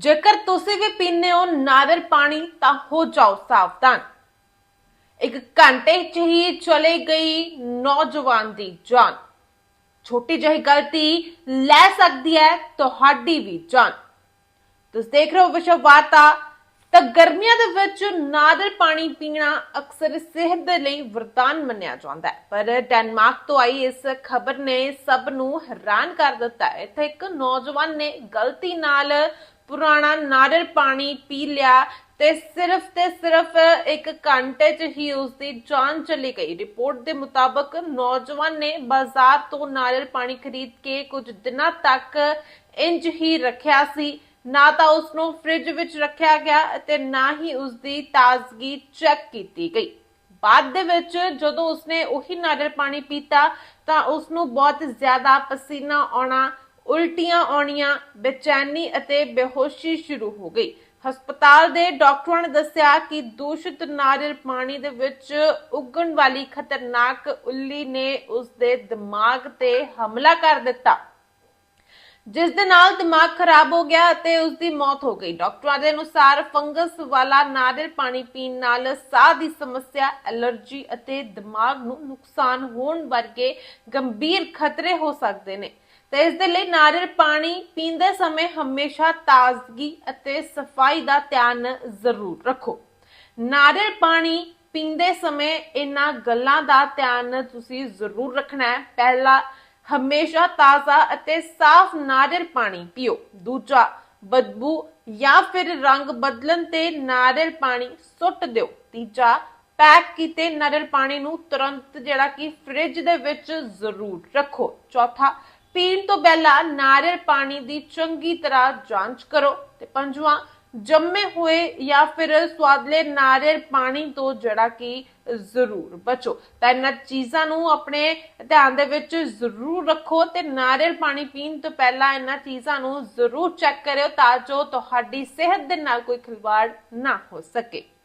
ਜੇਕਰ ਤੁਸੀਂ ਵੀ ਪੀਂਦੇ ਹੋ ਨਾਦਰ ਪਾਣੀ, ਤਾਂ ਹੋ ਜਾਓ ਸਾਵਧਾਨ। ਇੱਕ ਘੰਟੇ 'ਚ ਹੀ ਚਲੇ ਗਈ ਨੌਜਵਾਨ ਦੀ ਜਾਨ। ਛੋਟੀ ਜਿਹੀ ਗਲਤੀ ਲੈ ਸਕਦੀ ਹੈ ਤੁਹਾਡੀ ਵੀ ਜਾਨ। ਤੁਸੀਂ ਦੇਖ ਰਹੇ ਹੋ ਵਿਸ਼ਵ ਵਾਰਤਾ। ਤਾਂ ਗਰਮੀਆਂ ਦੇ ਵਿੱਚ ਨਾਦਰ ਪਾਣੀ ਪੀਣਾ ਅਕਸਰ ਸਿਹਤ ਦੇ ਲਈ ਵਰਦਾਨ ਮੰਨਿਆ ਜਾਂਦਾ ਹੈ। ਪਰ ਡੈਨਮਾਰਕ ਤੋਂ ਆਈ ਇਸ ਖਬਰ ਨੇ ਸਭ ਨੂੰ ਹੈਰਾਨ ਕਰ ਦਿੱਤਾ ਇੱਥੇ ਇੱਕ ਨੌਜਵਾਨ ਨੇ ਗਲਤੀ ਨਾਲ ਪੁਰਾਣਾ ਨਾਦਰ ਪਾਣੀ ਪੀ ਲਿਆ ਤੇ ਸਿਰਫ ਤੇ ਸਿਰਫ ਇੱਕ ਘੰਟੇ 'ਚ ਹੀ ਉਸ ਦੀ ਜਾਨ ਚਲੀ ਗਈ। ਰਿਪੋਰਟ ਦੇ ਮੁਤਾਬਕ ਨੌਜਵਾਨ ਨੇ ਬਾਜ਼ਾਰ ਤੋਂ ਨਾਰੀਅਲ ਪਾਣੀ ਖਰੀਦ ਕੇ ਕੁਝ ਦਿਨਾਂ ਤੱਕ ਇੰਜ ਹੀ ਰੱਖਿਆ ਸੀ। ਨਾ ਤਾਂ ਉਸ ਨੂੰ ਫ੍ਰਿਜ ਵਿੱਚ ਰੱਖਿਆ ਗਿਆ ਅਤੇ ਨਾ ਹੀ ਉਸ ਦੀ ਤਾਜ਼ਗੀ ਚੈੱਕ ਕੀਤੀ ਗਈ। ਬਾਅਦ ਦੇ ਵਿੱਚ ਜਦੋਂ ਉਸਨੇ ਉਹੀ ਨਾਰੀਅਲ ਪਾਣੀ ਪੀਤਾ ਤਾਂ ਉਸ ਨੂੰ ਬਹੁਤ ਜ਼ਿਆਦਾ ਪਸੀਨਾ ਆਉਣਾ ਉਲਟੀਆਂ ਆਉਣੀਆਂ, ਬੇਚੈਨੀ ਅਤੇ ਬੇਹੋਸ਼ੀ ਸ਼ੁਰੂ ਹੋ ਗਈ। ਹਸਪਤਾਲ ਦੇ ਡਾਕਟਰਾਂ ਨੇ ਦੱਸਿਆ ਕਿ ਦੂਸ਼ਿਤ ਨਾਰੀਅਲ ਪਾਣੀ ਦੇ ਵਿੱਚ ਉੱਗਣ ਵਾਲੀ ਖਤਰਨਾਕ ਉੱਲੀ ਨੇ ਉਸ ਦੇ ਦਿਮਾਗ ਤੇ ਹਮਲਾ ਕਰ ਦਿੱਤਾ। ਜਿਸ ਦੇ ਨਾਲ ਦਿਮਾਗ ਖਰਾਬ ਹੋ ਗਿਆ ਅਤੇ ਉਸ ਦੀ ਮੌਤ ਹੋ ਗਈ। ਡਾਕਟਰਾਂ ਦੇ ਅਨੁਸਾਰ ਫੰਗਸ ਵਾਲਾ ਨਾਰੀਅਲ ਪਾਣੀ ਪੀਣ ਨਾਲ ਸਾਹ ਦੀ ਸਮੱਸਿਆ, ਐਲਰਜੀ ਅਤੇ ਦਿਮਾਗ ਨੂੰ ਨੁਕਸਾਨ ਹੋਣ ਵਰਗੇ ਗੰਭੀਰ ਖਤਰੇ ਹੋ ਸਕਦੇ ਨੇ। ਤੇ ਇਸ ਦੇ ਲਈ ਨਾਰੀਅਲ ਪਾਣੀ ਪੀਂਦੇ ਸਮੇਂ ਹਮੇਸ਼ਾ ਤਾਜ਼ਗੀ ਅਤੇ ਸਫ਼ਾਈ ਦਾ ਧਿਆਨ ਜ਼ਰੂਰ ਰੱਖੋ। ਨਾਰੀਅਲ ਪਾਣੀ ਪੀਂਦੇ ਸਮੇਂ ਇਹਨਾਂ ਗੱਲਾਂ ਦਾ ਧਿਆਨ ਤੁਸੀਂ ਜ਼ਰੂਰ ਰੱਖਣਾ ਹੈ। ਪਹਿਲਾ, ਹਮੇਸ਼ਾ ਤਾਜ਼ਾ ਅਤੇ ਸਾਫ਼ ਨਾਰੀਅਲ ਪਾਣੀ ਪੀਓ। ਦੂਜਾ, ਬਦਬੂ ਜਾਂ ਫਿਰ ਰੰਗ ਬਦਲਣ ਤੇ ਨਾਰੀਅਲ ਪਾਣੀ ਸੁੱਟ ਦਿਓ। ਤੀਜਾ, ਪੈਕ ਕੀਤੇ ਨਾਰੀਅਲ ਪਾਣੀ ਨੂੰ ਤੁਰੰਤ ਜਿਹੜਾ ਕਿ ਫ੍ਰਿਜ ਦੇ ਵਿੱਚ ਜ਼ਰੂਰ ਰੱਖੋ। ਚੌਥਾ ਪੀਣ ਤੋਂ ਪਹਿਲਾਂ ਨਾਰੀਅਲ ਪਾਣੀ ਦੀ ਚੰਗੀ ਤਰ੍ਹਾਂ ਜਾਂਚ ਕਰੋ। ਤੇ ਪੰਜਵਾਂ, ਜੰਮੇ ਹੋਏ ਜਾਂ ਫਿਰ ਸਵਾਦਲੇ ਨਾਰੀਅਲ ਪਾਣੀ ਤੋਂ ਜਿਹੜਾ ਕਿ ਜ਼ਰੂਰ ਬਚੋ। ਤਾਂ ਇਹਨਾਂ ਚੀਜ਼ਾਂ ਨੂੰ ਆਪਣੇ ਧਿਆਨ ਦੇ ਵਿੱਚ ਜ਼ਰੂਰ ਰੱਖੋ ਤੇ ਨਾਰੀਅਲ ਪਾਣੀ ਪੀਣ ਤੋਂ ਪਹਿਲਾਂ ਇਹਨਾਂ ਚੀਜ਼ਾਂ ਨੂੰ ਜ਼ਰੂਰ ਚੈੱਕ ਕਰਿਓ ਤਾਂ ਜੋ ਤੁਹਾਡੀ ਸਿਹਤ ਦੇ ਨਾਲ ਕੋਈ ਖਿਲਵਾੜ ਨਾ ਹੋ ਸਕੇ।